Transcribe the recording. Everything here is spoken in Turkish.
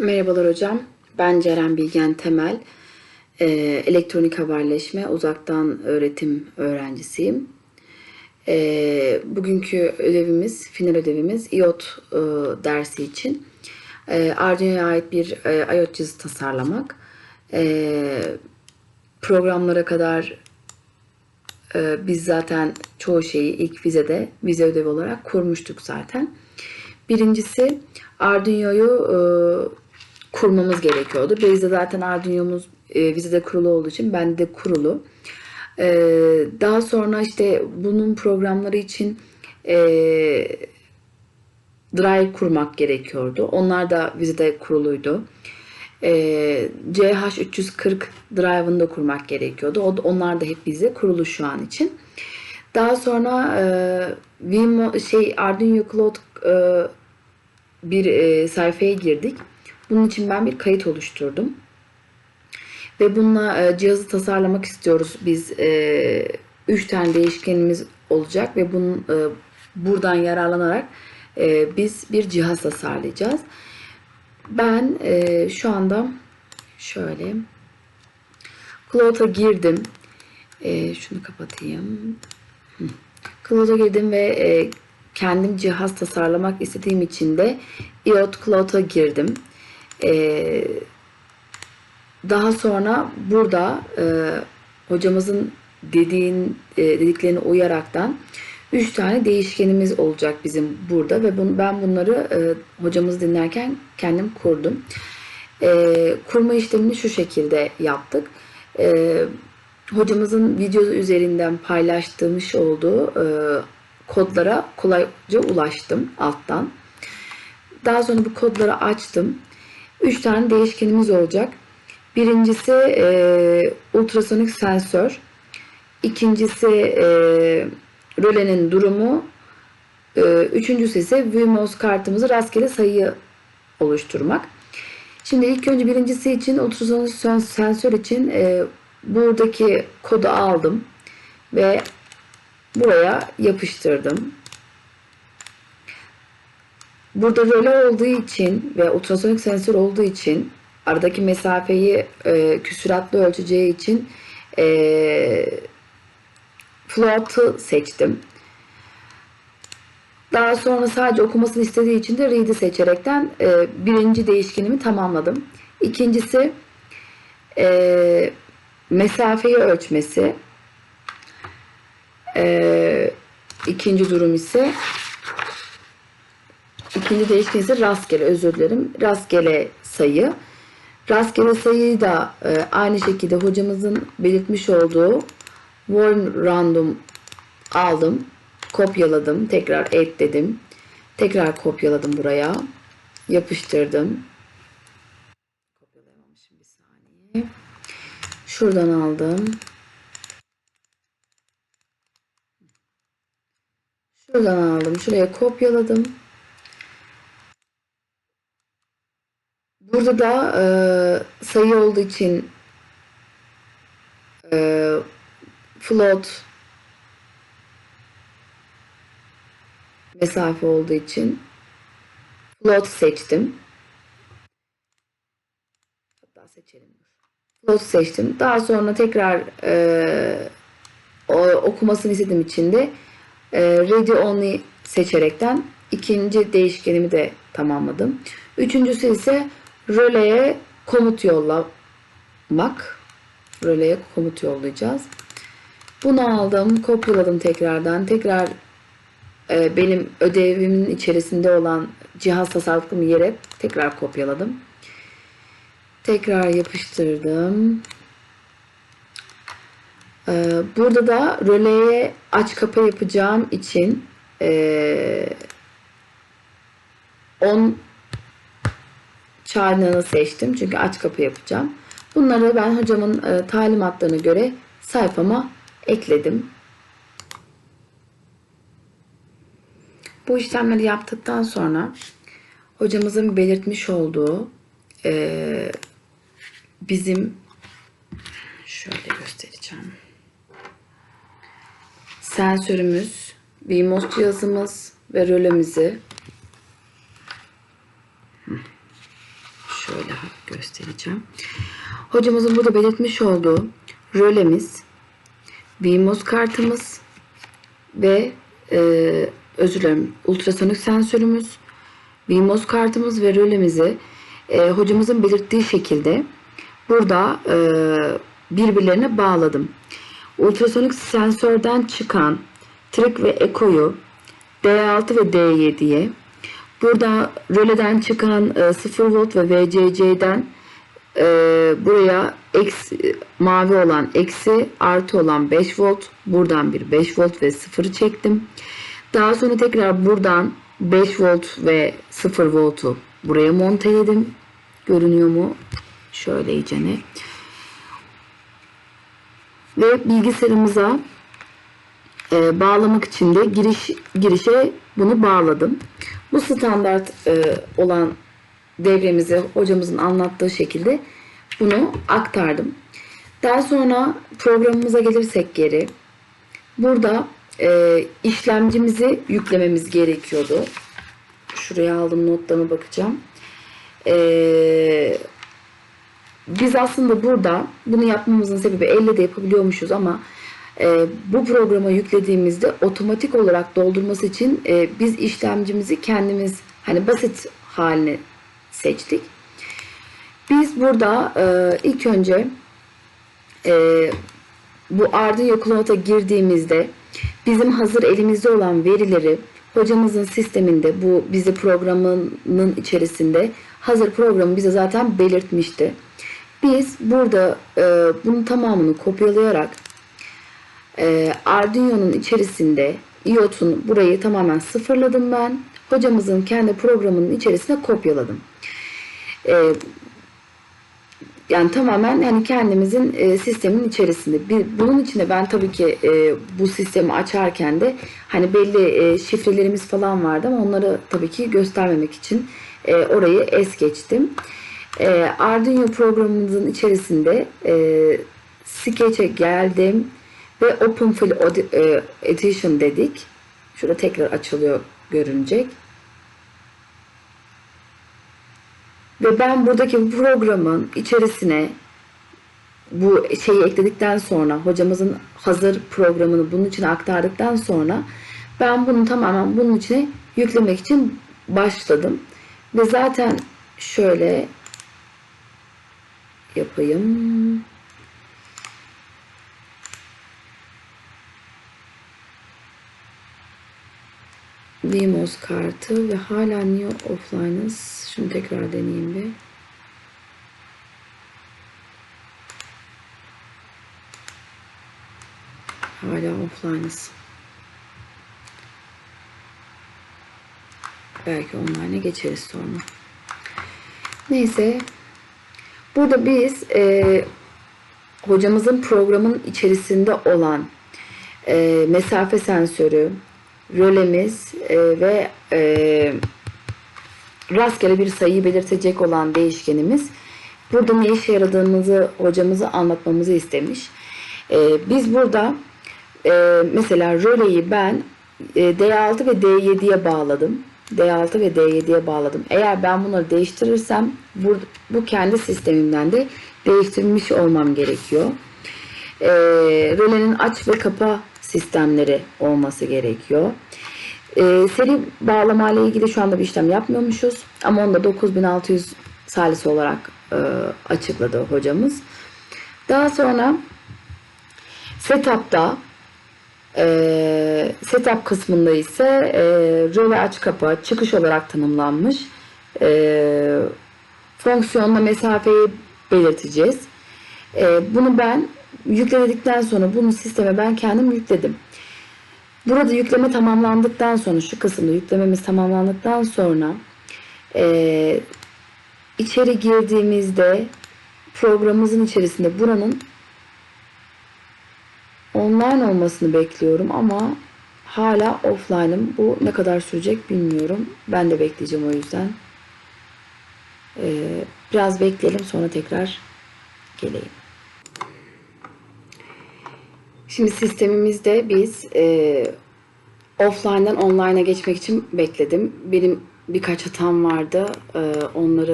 Merhabalar hocam. Ben Ceren Bilgen Temel. Ee, elektronik haberleşme uzaktan öğretim öğrencisiyim. Ee, bugünkü ödevimiz, final ödevimiz IOT e, dersi için. Ee, Arduino'ya ait bir e, IOT cihazı tasarlamak. Ee, programlara kadar e, biz zaten çoğu şeyi ilk vizede, vize ödevi olarak kurmuştuk zaten. Birincisi Arduino'yu e, kurmamız gerekiyordu. Bizde zaten Arduino'muz e, vizede kurulu olduğu için bende de kurulu. E, daha sonra işte bunun programları için e, drive kurmak gerekiyordu. Onlar da vizede kuruluydu. E, CH340 drive'ını da kurmak gerekiyordu. O, onlar da hep bize kurulu şu an için. Daha sonra e, Vimo, şey Arduino Cloud e, bir e, sayfaya girdik. Bunun için ben bir kayıt oluşturdum. Ve bununla e, cihazı tasarlamak istiyoruz. Biz e, üç tane değişkenimiz olacak ve bunun e, buradan yararlanarak e, biz bir cihaz tasarlayacağız. Ben e, şu anda şöyle Cloud'a girdim. E, şunu kapatayım. Cloud'a girdim ve e, kendim cihaz tasarlamak istediğim için de IoT Cloud'a girdim. Ee, daha sonra burada e, hocamızın dediğin e, dediklerine uyaraktan 3 tane değişkenimiz olacak bizim burada ve ben bunları e, hocamız dinlerken kendim kurdum. E, kurma işlemini şu şekilde yaptık. E, hocamızın video üzerinden paylaştırmış olduğu kodlara kolayca ulaştım alttan. Daha sonra bu kodları açtım. Üç tane değişkenimiz olacak. Birincisi e, ultrasonik sensör. İkincisi e, rölenin durumu. E, üçüncüsü ise VMOS kartımızı rastgele sayı oluşturmak. Şimdi ilk önce birincisi için ultrasonik sensör için e, buradaki kodu aldım ve buraya yapıştırdım. Burada röle olduğu için ve ultrasonik sensör olduğu için aradaki mesafeyi e, küsuratlı ölçeceği için e, float'ı seçtim. Daha sonra sadece okumasını istediği için de read'i seçerekten e, birinci değişkenimi tamamladım. İkincisi e, mesafeyi ölçmesi. E, ikinci durum ise İkinci değişken ise rastgele özür dilerim. Rastgele sayı. Rastgele sayıyı da e, aynı şekilde hocamızın belirtmiş olduğu warm random aldım. Kopyaladım. Tekrar et dedim. Tekrar kopyaladım buraya. Yapıştırdım. Kopyalayamamışım bir saniye. Şuradan aldım. Şuradan aldım. Şuraya kopyaladım. Burada da e, sayı olduğu için e, float mesafe olduğu için float seçtim. Hatta seçelim. Float seçtim. Daha sonra tekrar e, o, okumasını istediğim için de e, ready only seçerekten ikinci değişkenimi de tamamladım. Üçüncüsü ise röleye komut yollamak. Röleye komut yollayacağız. Bunu aldım, kopyaladım tekrardan. Tekrar e, benim ödevimin içerisinde olan cihaz tasarruflu yere tekrar kopyaladım. Tekrar yapıştırdım. E, burada da röleye aç kapa yapacağım için e, 10 çağrını seçtim. Çünkü aç kapı yapacağım. Bunları ben hocamın e, talimatlarına göre sayfama ekledim. Bu işlemleri yaptıktan sonra hocamızın belirtmiş olduğu e, bizim şöyle göstereceğim. Sensörümüz, VMOS cihazımız ve rölemizi Şöyle göstereceğim. Hocamızın burada belirtmiş olduğu rölemiz, BMOS kartımız ve e, özür dilerim ultrasonik sensörümüz, BMOS kartımız ve rölemizi e, hocamızın belirttiği şekilde burada e, birbirlerine bağladım. Ultrasonik sensörden çıkan trik ve ekoyu D6 ve D7'ye burada röleden çıkan e, 0 volt ve VCC'den e, buraya eksi, mavi olan eksi artı olan 5 volt buradan bir 5 volt ve 0'ı çektim. Daha sonra tekrar buradan 5 volt ve 0 voltu buraya monteledim. Görünüyor mu? Şöyle iyicene. Ve bilgisayarımıza e, bağlamak için de giriş girişe bunu bağladım. Bu standart e, olan devremizi hocamızın anlattığı şekilde bunu aktardım. Daha sonra programımıza gelirsek geri. Burada e, işlemcimizi yüklememiz gerekiyordu. Şuraya aldım notlarına bakacağım. E, biz aslında burada bunu yapmamızın sebebi elle de yapabiliyormuşuz ama e, bu programa yüklediğimizde otomatik olarak doldurması için e, biz işlemcimizi kendimiz hani basit haline seçtik. Biz burada e, ilk önce e, bu Arduino Cloud'a girdiğimizde bizim hazır elimizde olan verileri hocamızın sisteminde bu bizi programının içerisinde hazır programı bize zaten belirtmişti. Biz burada e, bunun tamamını kopyalayarak e, Arduino'nun içerisinde iOT'un burayı tamamen sıfırladım ben. Hocamızın kendi programının içerisine kopyaladım. E, yani tamamen yani kendimizin e, sistemin içerisinde. Bir, bunun içinde ben tabii ki e, bu sistemi açarken de hani belli e, şifrelerimiz falan vardı ama onları tabii ki göstermemek için e, orayı es geçtim. E, Arduino programımızın içerisinde e, Sketch'e geldim ve OpenFL Edi- e, Edition dedik. Şurada tekrar açılıyor görünecek. Ve ben buradaki bu programın içerisine bu şeyi ekledikten sonra hocamızın hazır programını bunun içine aktardıktan sonra ben bunu tamamen bunun içine yüklemek için başladım. Ve zaten şöyle yapayım. Vimos kartı ve hala niye offline'ız? Şimdi tekrar deneyeyim bir. Hala offline'ız. Belki online'a geçeriz sonra. Neyse. Burada biz e, hocamızın programın içerisinde olan e, mesafe sensörü, rölemiz e, ve e, rastgele bir sayıyı belirtecek olan değişkenimiz. Burada ne işe yaradığımızı hocamızı anlatmamızı istemiş. E, biz burada e, mesela röleyi ben e, D6 ve D7'ye bağladım. D6 ve D7'ye bağladım. Eğer ben bunları değiştirirsem bu, bu kendi sistemimden de değiştirmiş olmam gerekiyor. E, rölenin aç ve kapa sistemleri olması gerekiyor. E, seri bağlama ile ilgili şu anda bir işlem yapmıyormuşuz. Ama onu da 9600 salisi olarak e, açıkladı hocamız. Daha sonra setup'ta e, setup kısmında ise e, röle aç kapa çıkış olarak tanımlanmış. E, fonksiyonla mesafeyi belirteceğiz. E, bunu ben yükledikten sonra bunu sisteme ben kendim yükledim. Burada yükleme tamamlandıktan sonra şu kısımda yüklememiz tamamlandıktan sonra e, içeri girdiğimizde programımızın içerisinde buranın online olmasını bekliyorum ama hala offline'ım. Bu ne kadar sürecek bilmiyorum. Ben de bekleyeceğim o yüzden. Ee, biraz bekleyelim sonra tekrar geleyim. Şimdi sistemimizde biz e, offline'dan online'a geçmek için bekledim. Benim birkaç hatam vardı. E, onları